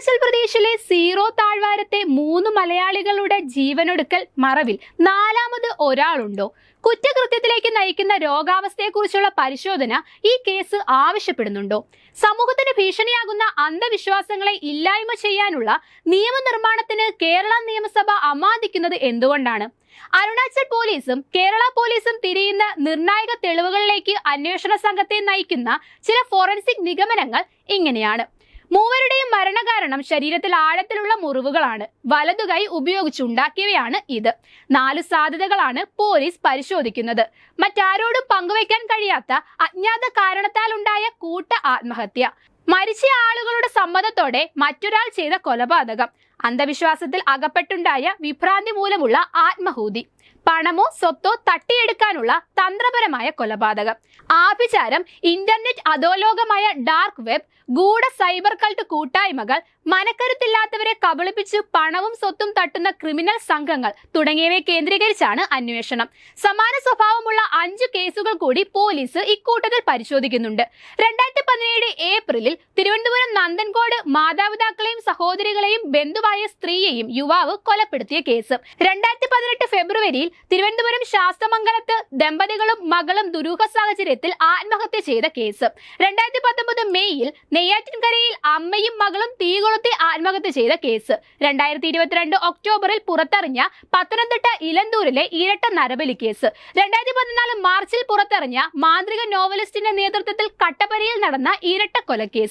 അരുണാചൽ പ്രദേശിലെ സീറോ താഴ്വാരത്തെ മൂന്ന് മലയാളികളുടെ ജീവനൊടുക്കൽ മറവിൽ നാലാമത് ഒരാളുണ്ടോ? കുറ്റകൃത്യത്തിലേക്ക് നയിക്കുന്ന രോഗാവസ്ഥയെക്കുറിച്ചുള്ള പരിശോധന ഈ കേസ് ആവശ്യപ്പെടുന്നുണ്ടോ? സമൂഹത്തിന് ഭീഷണിയാകുന്ന അന്ധവിശ്വാസങ്ങളെ ഇല്ലായ്മ ചെയ്യാനുള്ള നിയമനിർമ്മാണത്തിന് കേരള നിയമസഭ അമാദിക്കുന്നത് എന്തുകൊണ്ടാണ്? അരുണാചൽ പോലീസും കേരള പോലീസും തിരിയുന്ന നിർണായക തെളിവുകളിലേക്ക് അന്വേഷണ സംഘത്തെ നയിക്കുന്ന ചില ഫോറൻസിക് നിഗമനങ്ങൾ ഇങ്ങനെയാണ്. മൂവരുടെയും മരണകാരണം ശരീരത്തിൽ ആഴത്തിലുള്ള മുറിവുകളാണ്. വലതുകൈ ഉപയോഗിച്ചുണ്ടാക്കിയവയാണ് ഇത്. നാല് സാധ്യതകളാണ് പോലീസ് പരിശോധിക്കുന്നത്. മറ്റാരോടും പങ്കുവയ്ക്കാൻ കഴിയാത്ത അജ്ഞാത കാരണത്താലുണ്ടായ കൂട്ട ആത്മഹത്യ. മരിച്ച ആളുകളുടെ സമ്മതത്തോടെ മറ്റൊരാൾ ചെയ്ത കൊലപാതകം. അന്ധവിശ്വാസത്തിൽ അകപ്പെട്ടുണ്ടായ വിഭ്രാന്തി മൂലമുള്ള ആത്മഹൂതി. പണമോ സ്വത്തോ തട്ടിയെടുക്കാനുള്ള തന്ത്രപരമായ കൊലപാതകം. ആഭിചാരം ഇന്റർനെറ്റ് അധോലോകമായ ഡാർക്ക് വെബ് ഗൂഢ സൈബർ കൾട്ട് കൂട്ടായ്മകൾ മനക്കരുത്തില്ലാത്തവരെ കബളിപ്പിച്ച് പണവും സ്വത്തും തട്ടുന്ന ക്രിമിനൽ സംഘങ്ങൾ തുടങ്ങിയവയെ കേന്ദ്രീകരിച്ചാണ് അന്വേഷണം. സമാന സ്വഭാവമുള്ള അഞ്ചു കേസുകൾ കൂടി പോലീസ് ഇക്കൂട്ടത്തിൽ പരിശോധിക്കുന്നുണ്ട്. രണ്ടായിരത്തി പതിനേഴ് ഏപ്രിലിൽ തിരുവനന്തപുരം നന്ദൻകോട് മാതാപിതാക്കളെയും സഹോദരികളെയും ബന്ധുവായ സ്ത്രീയെയും യുവാവ് കൊലപ്പെടുത്തിയ കേസ്. രണ്ടായിരത്തി പതിനെട്ട് ഫെബ്രുവരിയിൽ തിരുവനന്തപുരം ശാസ്തമംഗലത്ത് ദമ്പതികളും മകളും ദുരൂഹ സാഹചര്യത്തിൽ ആത്മഹത്യ ചെയ്ത കേസ്. രണ്ടായിരത്തി പത്തൊമ്പത് മെയ്യിൽ നെയ്യാറ്റിൻകരയിൽ അമ്മയും മകളും തീ കൊളുത്തി ആത്മഹത്യ ചെയ്ത കേസ്. രണ്ടായിരത്തി ഇരുപത്തിരണ്ട് ഒക്ടോബറിൽ പുറത്തറിഞ്ഞ പത്തനംതിട്ട ഇലന്തൂരിലെ ഇരട്ട നരബലി കേസ്. രണ്ടായിരത്തി പതിനാല് മാർച്ചിൽ പുറത്തറിഞ്ഞ മാന്ത്രിക നോവലിസ്റ്റിന്റെ നേതൃത്വത്തിൽ കട്ടപ്പനയിൽ നടന്ന ഇരട്ട കൊലക്കേസ്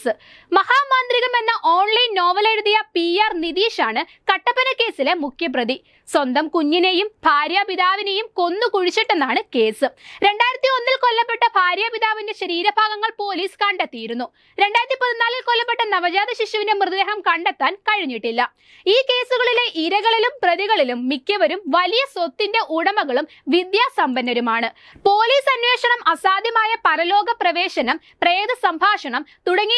മഹാമാന്ത്രികം എന്ന ഓൺലൈൻ നോവൽ എഴുതിയ പി ആർ നിതീഷ് ആണ് കട്ടപ്പന കേസിലെ മുഖ്യപ്രതി. സ്വന്തം കുഞ്ഞിനെയും ഭാര്യാപിതാവിനെയും കൊന്നു കുഴിച്ചിട്ടെന്നാണ് കേസ്. രണ്ടായിരത്തി ഒന്നിൽ കൊല്ലപ്പെട്ട ഭാര്യാപിതാവിന്റെ ശരീരഭാഗങ്ങൾ പോലീസ് കണ്ടെത്തിയിരുന്നു. രണ്ടായിരത്തി പതിനാലിൽ കൊല്ലപ്പെട്ട നവജാത ശിശുവിന്റെ മൃതദേഹം കണ്ടെത്താൻ കഴിഞ്ഞിട്ടില്ല. ഈ കേസുകളിലെ ഇരകളിലും പ്രതികളിലും മിക്കവരും വലിയ സ്വത്തിന്റെ ഉടമകളും വിദ്യാസമ്പന്നരുമാണ്. പോലീസ് അന്വേഷണം അസാധ്യമായ പരലോക പ്രവേശനം പ്രേത സംഭാഷണം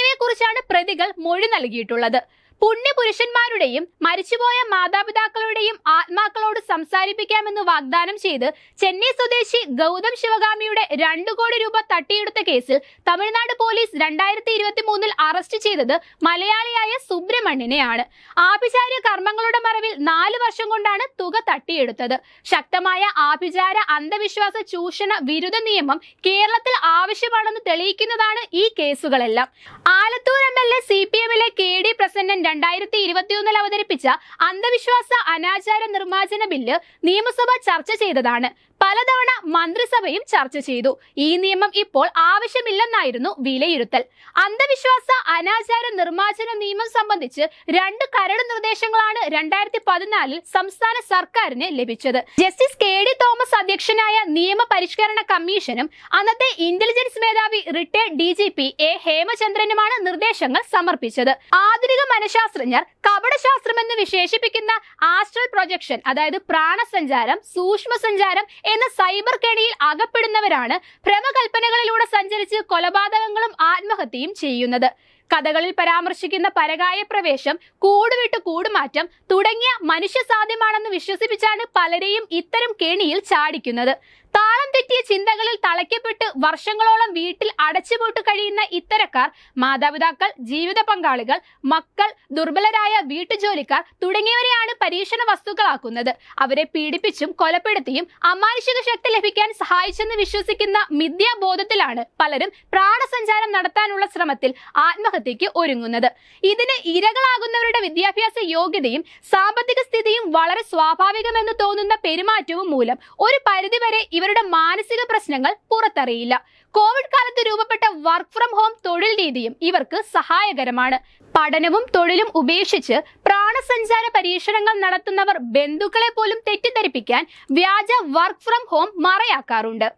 തുടങ്ങിയവയെക്കുറിച്ചാണ് പ്രതികൾ മൊഴി നൽകിയിട്ടുള്ളത്. പുണ്യപുരുഷന്മാരുടെയും മരിച്ചുപോയ മാതാപിതാക്കളുടെയും ആത്മാക്കളോട് സംസാരിപ്പിക്കാമെന്ന് വാഗ്ദാനം ചെയ്ത് ചെന്നൈ സ്വദേശി ഗൗതം ശിവഗാമിയുടെ രണ്ടു കോടി രൂപ തട്ടിയെടുത്ത കേസിൽ തമിഴ്നാട് പോലീസ് രണ്ടായിരത്തി ഇരുപത്തി മൂന്നിൽ അറസ്റ്റ് ചെയ്തത് മലയാളിയായ സുബ്രഹ്മണ്യനെയാണ്. ആഭിചാര്യ കർമ്മങ്ങളുടെ മറവിൽ നാല് വർഷം കൊണ്ടാണ് തുക തട്ടിയെടുത്തത്. ശക്തമായ ആഭിചാര അന്ധവിശ്വാസ ചൂഷണ വിരുദ്ധ നിയമം കേരളത്തിൽ ആവശ്യമാണെന്ന് തെളിയിക്കുന്നതാണ് ഈ കേസുകളെല്ലാം. Alathur M L A C P എമ്മിലെ കെ ഡി പ്രസന്നൻ രണ്ടായിരത്തി ഇരുപത്തിയൊന്നിൽ അവതരിപ്പിച്ച അന്ധവിശ്വാസ അനാചാര നിർമ്മാർജന ബില്ല് നിയമസഭ ചർച്ച ചെയ്തതാണ്. പലതവണ മന്ത്രിസഭയും ചർച്ച ചെയ്തു. ഈ നിയമം ഇപ്പോൾ ആവശ്യമില്ലെന്നായിരുന്നു വിലയിരുത്തൽ. അന്ധവിശ്വാസ അനാചാര നിർമ്മാർജന നിയമം സംബന്ധിച്ച് രണ്ട് കരട് നിർദ്ദേശങ്ങളാണ് രണ്ടായിരത്തി പതിനാലിൽ സംസ്ഥാന സർക്കാരിന് ലഭിച്ചത്. ജസ്റ്റിസ് കെ ഡി തോമസ് അധ്യക്ഷനായ നിയമ പരിഷ്കരണ കമ്മീഷനും അന്നത്തെ ഇന്റലിജൻസ് മേധാവി retired D G P A ഹേമചന്ദ്രനുമാണ് നിർദ്ദേശങ്ങൾ സമർപ്പിച്ചത്. ആധുനിക മനഃശാസ്ത്രജ്ഞർ കപടശാസ്ത്രമെന്ന് വിശേഷിപ്പിക്കുന്ന ആസ്ട്രൽ പ്രൊജക്ഷൻ അതായത് പ്രാണസഞ്ചാരം സൂക്ഷ്മ സഞ്ചാരം എന്ന സൈബർ കെണിയിൽ അകപ്പെടുന്നവരാണ് ഭ്രമകൽപ്പനകളിലൂടെ സഞ്ചരിച്ച് കൊലപാതകങ്ങളും ആത്മഹത്യയും ചെയ്യുന്നത്. കഥകളിൽ പരാമർശിക്കുന്ന പരകായ പ്രവേശം കൂടുവിട്ട് കൂടുമാറ്റം തുടങ്ങിയ മനുഷ്യ സാധ്യമാണെന്ന് വിശ്വസിപ്പിച്ചാണ് പലരെയും ഇത്തരം കെണിയിൽ ചാടിക്കുന്നത്. താളം തെറ്റിയ ചിന്തകളിൽ തളയ്ക്കപ്പെട്ട് വർഷങ്ങളോളം വീട്ടിൽ അടച്ചുപൂട്ട് കഴിയുന്ന ഇത്തരക്കാർ മാതാപിതാക്കൾ ജീവിത പങ്കാളികൾ മക്കൾ ദുർബലരായ വീട്ടുജോലിക്കാർ തുടങ്ങിയവരെയാണ് പരീക്ഷണ വസ്തുക്കളാക്കുന്നത്. അവരെ പീഡിപ്പിച്ചും കൊലപ്പെടുത്തിയും അമാനുഷിക ശക്തി ലഭിക്കാൻ സഹായിച്ചെന്ന് വിശ്വസിക്കുന്ന മിഥ്യാബോധത്തിലാണ് പലരും പ്രാണസഞ്ചാരം നടത്താനുള്ള ശ്രമത്തിൽ ആത്മഹത്യക്ക് ഒരുങ്ങുന്നത്. ഇതിന് ഇരകളാകുന്നവരുടെ വിദ്യാഭ്യാസ യോഗ്യതയും സാമ്പത്തിക സ്ഥിതിയും വളരെ സ്വാഭാവികമെന്ന് തോന്നുന്ന പെരുമാറ്റവും മൂലം ഒരു പരിധിവരെ ഇവരുടെ മാനസിക പ്രശ്നങ്ങൾ പുറത്തറിയില്ല. കോവിഡ് കാലത്ത് രൂപപ്പെട്ട വർക്ക് ഫ്രം ഹോം തൊഴിൽ രീതിയും ഇവർക്ക് സഹായകരമാണ്. പഠനവും തൊഴിലും ഉപേക്ഷിച്ച് പ്രാണസഞ്ചാര പരീക്ഷണങ്ങൾ നടത്തുന്നവർ ബന്ധുക്കളെ പോലും തെറ്റിദ്ധരിപ്പിക്കാൻ വ്യാജ വർക്ക് ഫ്രം ഹോം മറയാക്കാറുണ്ട്.